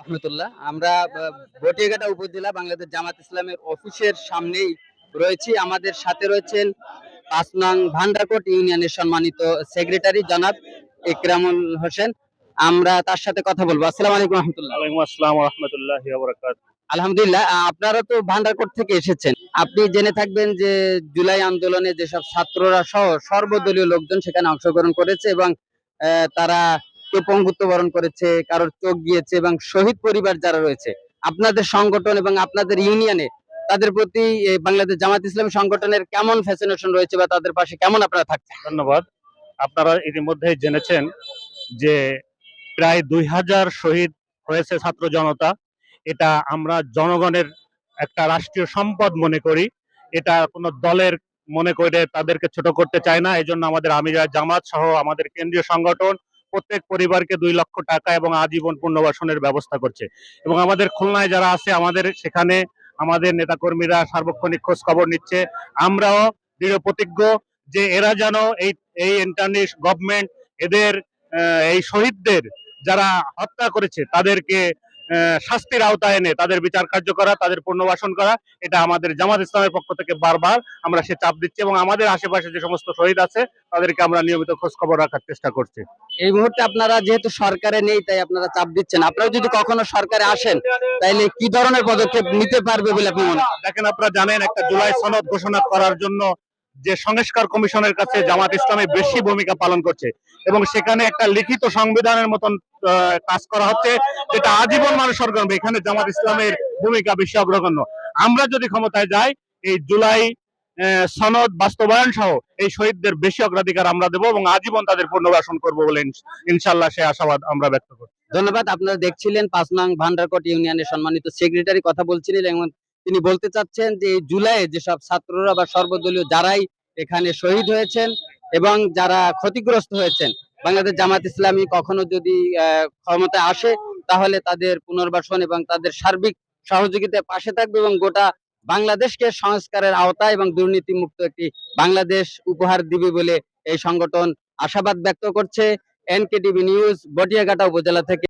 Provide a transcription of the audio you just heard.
রহমতুল্লাহ। আমরা বটিয়াঘাটা উপজেলা বাংলাদেশ জামাত ইসলামের অফিসের সামনেই রয়েছি। আমাদের সাথে রয়েছেন পাঁচ নং ভান্ডারকোট ইউনিয়নের সম্মানিত সেক্রেটারি জনাব ইকরামুল হোসেন। আমরা তার সাথে কথা বলব। আসসালামু আলাইকুম রহমতুল্লাহ। আসসালাম রহমতুল্লাহ আলহামদুলিল্লাহ আপনারা তো ভান্ডারকোট থেকে এসেছেন। আপনি জেনে থাকবেন যে জুলাই আন্দোলনে যেসব ছাত্ররা সহ সর্বদলীয় লোকজন সেখানে অংশগ্রহণ করেছে এবং আহ, তারা কেউ পঙ্গুত্ব বরণ করেছে, কারোর চোখ গিয়েছে এবং শহীদ পরিবার যারা রয়েছে, আপনাদের সংগঠন এবং আপনাদের ইউনিয়নে তাদের প্রতি বাংলাদেশ জামাত ইসলামী সংগঠনের কেমন ফ্যাসিনেশন রয়েছে বা তাদের পাশে কেমন আপনারা থাকছেন? ধন্যবাদ। আপনারা ইতিমধ্যে জেনেছেন যে প্রায় দুই হাজার শহীদ হয়েছে ছাত্র জনতা। এটা আমরা জনগণের একটা রাষ্ট্রীয় সম্পদ মনে করি। এটা কোনো দলের মনে করে তাদেরকে ছোট করতে চায় না। এই জন্য আমাদের আমিরা জামাত সহ আমাদের কেন্দ্রীয় সংগঠন প্রত্যেক পরিবারকে দুই লক্ষ টাকা এবং আজীবন পুনর্বাসনের ব্যবস্থা করছে। এবং আমাদের খুলনায় যারা আছে, আমাদের সেখানে আমাদের নেতাকর্মীরা সার্বক্ষণিক খোঁজ খবর নিচ্ছে। আমরাও দৃঢ় প্রতিজ্ঞ যে এরা যেন এই এই ইন্টারনেট গভর্নমেন্ট এদের এই শহীদদের যারা হত্যা করেছে, তাদেরকে শাস্তির আওতায় এনে তাদের বিচার কার্য করা তাদের পুনর্বাসন করা এটা আমাদের জামাত ইসলামের পক্ষ থেকে বারবার আমরা সে চাপ দিচ্ছি এবং আমাদের আশেপাশে যে সমস্ত শহীদ আছে তাদেরকে আমরা নিয়মিত খোঁজ খবর রাখার চেষ্টা করছি। এই মুহূর্তে আপনারা যেহেতু সরকারে নেই তাই আপনারা চাপ দিচ্ছেন। আপনারা যদি কখনো সরকারে আসেন তাইলে কি ধরনের পদক্ষেপ নিতে পারবে বলে আপনি মনে করেন? দেখেন আপনারা জানেন একটা জুলাই সনদ ঘোষণা করার জন্য যে সংস্কার কমিশনের কাছে জামাত ইসলামে বেশি ভূমিকা পালন করছে এবং সেখানে একটা লিখিত সংবিধানের মতন কাজ করা হচ্ছে যেটা আজীবন মানুষের গর্ব এখানে জামাত ইসলামের ভূমিকা বেশি অগ্রগণ্য। আমরা যদি ক্ষমতায় যাই, এই জুলাই সনদ বাস্তবায়ন সহ এই শহীদদের বেশি অগ্রাধিকার আমরা দেবো এবং আজীবন তাদের পুনর্বাসন করব বলে ইনশাল্লাহ সে আশাবাদ আমরা ব্যক্ত করি ধন্যবাদ। আপনারা দেখছিলেন পাঁচ নং ভান্ডারকোট ইউনিয়নের সম্মানিত সেক্রেটারি কথা বলছিলেন এবং তিনি বলতে চাচ্ছেন যে এই জুলাইয়ে যেসব ছাত্ররা বা সর্বদলীয় যারাই এখানে শহীদ হয়েছেন এবং যারা ক্ষতিগ্রস্ত হয়েছেন বাংলাদেশ জামাত ইসলামী কখনো যদি আহ, ক্ষমতায় আসে তাহলে তাদের পুনর্বাসন এবং তাদের সার্বিক সহযোগিতায় পাশে থাকবে এবং গোটা বাংলাদেশকে সংস্কারের আওতায় এবং দুর্নীতি মুক্ত একটি বাংলাদেশ উপহার দিবে বলে এই সংগঠন আশাবাদ ব্যক্ত করছে। এনকেটিভি নিউজ বটিয়াঘাটা উপজেলা থেকে।